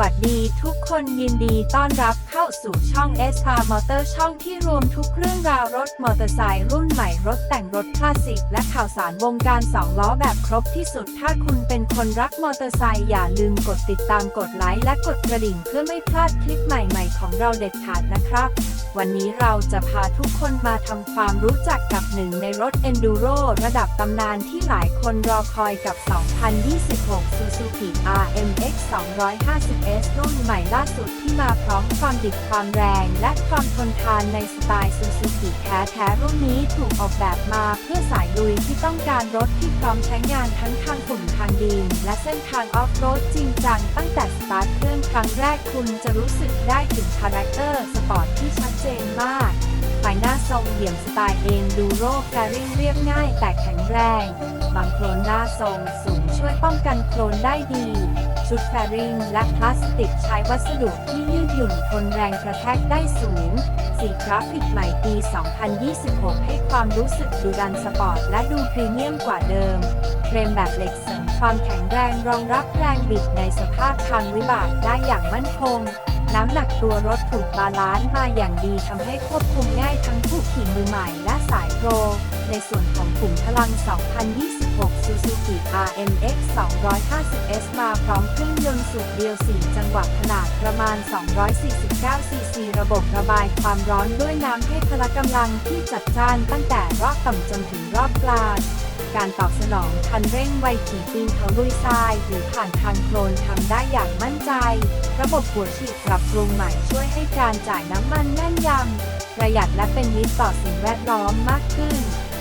วัสดีทุกคนยินดีต้อนรับเข้าสู่ช่อง s r Motor ช่องที่รวมทุกเรื่องราวรถมอเตอร์ไซค์รุ่นใหม่รถแต่งรถคลาสสิก และข่าวสารวงการสองล้อแบบครบที่สุด ถ้าคุณเป็นคนรักมอเตอร์ไซค์อย่าลืมกดติดตามกดไลค์และกดกระดิ่งเพื่อไม่พลาดคลิปใหม่ๆ ของเราเด็ดขาดนะครับ วันนี้เราจะพาทุกคนมาทำความรู้จักกับหนึ่งในรถ Enduro ระดับตำนานที่หลายคนรอคอยกับ 2026 Suzuki RMX 250S รุ่นใหม่ล่าสุดที่มาพร้อมความดิบความแรง และความทนทานในสไตล์ Suzuki แท้ๆรุ่นนี้ถูกออกแบบมาเพื่อสายลุยที่ต้องการรถที่พร้อมใช้งานทั้งทางฝุ่นทางดินและเส้นทางออฟโรดจริงจังตั้ง ครั้งแรกคุณจะรู้สึกได้ถึงคาแรคเตอร์สปอร์ตที่ชัดเจนมากไฟหน้าทรงเหลี่ยมสไตล์เอนดูโรแฟริ่งเรียบง่ายแต่แข็งแรง บางโครนหน้าทรงสูงช่วยป้องกันโครนได้ดี ชุดแฟริงและพลาสติกใช้วัสดุที่ยืดหยุ่นทนแรงกระแทกได้สูง สีกราฟิกใหม่ปี 2026 ให้ความรู้สึกดูดันสปอร์ตและดูพรีเมียมกว่าเดิม เฟรมแบบเหล็กเสริมความแข็งแรงรองรับแรงบิดในสภาพทางวิบากได้อย่างมั่นคง น้ำหนักตัวรถถูกบาลานซ์มาอย่างดีทำให้ควบคุมง่ายทั้งผู้ขี่มือใหม่และสายโปร ในส่วนของขุมพลัง 2026 Suzuki RMX 250S มาพร้อมเครื่องยนต์สูบเดียว 4 จังหวะขนาดประมาณ 249 ซีซี ระบบระบายความร้อนด้วยน้ำให้พละกำลังที่จัดจ้านตั้งแต่รอบต่ำจนถึงรอบกลาง การตอบสนองคันเร่งไวขี่ปีนเขาลุยทราย หรือผ่านทางโคลนทำได้อย่างมั่นใจ ระบบหัวฉีดปรับปรุงใหม่ช่วยให้การจ่ายน้ำมันแน่นยำประหยัดและเป็นมิตรต่อสิ่งแวดล้อมมากขึ้น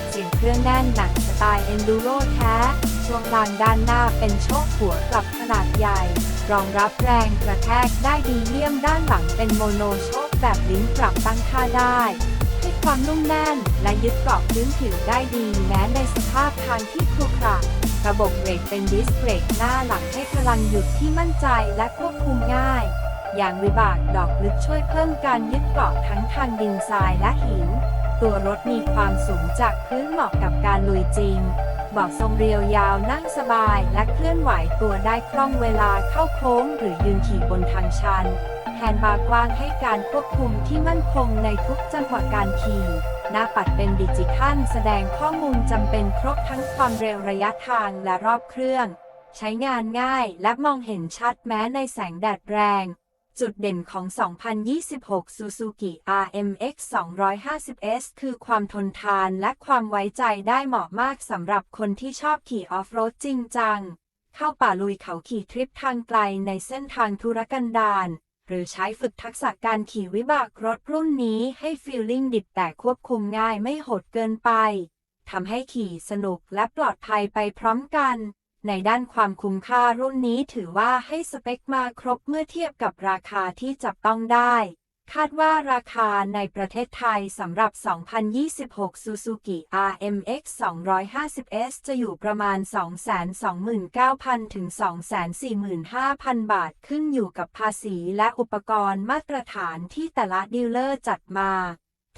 เสียงเครื่องแน่นหนักสไตล์ Enduro แท้ช่วงล่างด้านหน้าเป็นโชคหัวกลับขนาดใหญ่ รองรับแรงกระแทกได้ดีเยี่ยมด้านหลังเป็นโมโนโชคแบบลิ้นปรับตั้งค่าได้ ความนุ่มแน่น และยึดเกาะพื้นผิวได้ดีแม้ในสภาพทางที่ครุขระระบบเบรกเป็นดิสเบรกหน้าหลังให้พลังหยุดที่มั่นใจและควบคุมง่าย อย่างวิบากดอกลึกช่วยเพิ่มการยึดเกาะทั้งทางดินทรายและหิน ตัวรถมีความสูงจากพื้นเหมาะกับการลุยจริงเบอกทรงเรียวยาวนั่งสบายและเคลื่อนไหวตัวได้คล่องเวลาเข้าโค้งหรือยืนขี่บนทางชัน แฮนบาร์กว้างให้การควบคุมที่มั่นคงในทุกจังหวะการขี่หน้าปัดเป็นดิจิทัลแสดงข้อมูลจำเป็นครบทั้งความเร็วระยะทางและรอบเครื่อง ใช้งานง่ายและมองเห็นชัดแม้ในแสงแดดแรง จุดเด่นของ 2026 Suzuki RMX 250S คือความทนทานและความไว้ใจได้เหมาะมากสำหรับคนที่ชอบขี่ออฟโรดจริงจัง เข้าป่าลุยเขาขี่ทริปทางไกลในเส้นทางธุรกันดาร หรือใช้ฝึกทักษะการขี่วิบากรถรุ่นนี้ให้ฟีลลิ่งดิบแต่ควบคุมง่ายไม่โหดเกินไปทำให้ขี่สนุกและปลอดภัยไปพร้อมกัน ในด้านความคุ้มค่ารุ่นนี้ถือว่าให้สเปคมาครบเมื่อเทียบกับราคาที่จับต้องได้ คาดว่าราคาในประเทศไทยสำหรับ 2026 Suzuki RMX 250S จะอยู่ประมาณ 229,000 ถึง 245,000 บาทขึ้นอยู่กับภาษีและอุปกรณ์มาตรฐานที่แต่ละดีลเลอร์จัดมา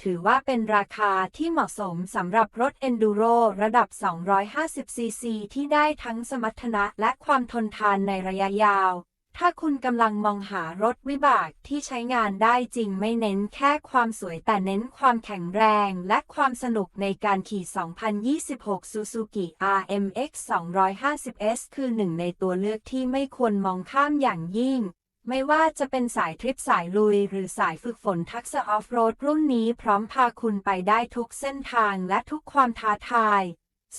ถือว่าเป็นราคาที่เหมาะสมสำหรับรถ Enduro ระดับ 250cc ที่ได้ทั้งสมรรถนะและความทนทานในระยะยาว ถ้าคุณกำลังมองหารถวิบากที่ใช้งานได้จริงไม่เน้นแค่ความสวยแต่เน้นความแข็งแรงและความสนุกในการขี่ 2026 Suzuki RMX 250S คือหนึ่งในตัวเลือกที่ไม่ควรมองข้ามอย่างยิ่ง ไม่ว่าจะเป็นสายทริปสายลุย หรือสายฝึกฝนทักษะออฟโรดรุ่นนี้พร้อมพาคุณไปได้ทุกเส้นทางและทุกความท้าทาย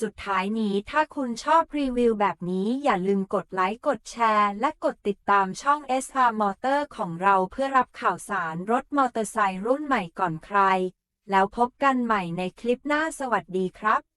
สุดท้ายนี้ถ้าคุณชอบรีวิวแบบนี้อย่าลืมกดไลค์ กดแชร์ และกดติดตามช่อง SR Motor ของเราเพื่อรับข่าวสารรถมอเตอร์ไซค์รุ่นใหม่ก่อนใคร แล้วพบกันใหม่ในคลิปหน้าสวัสดีครับ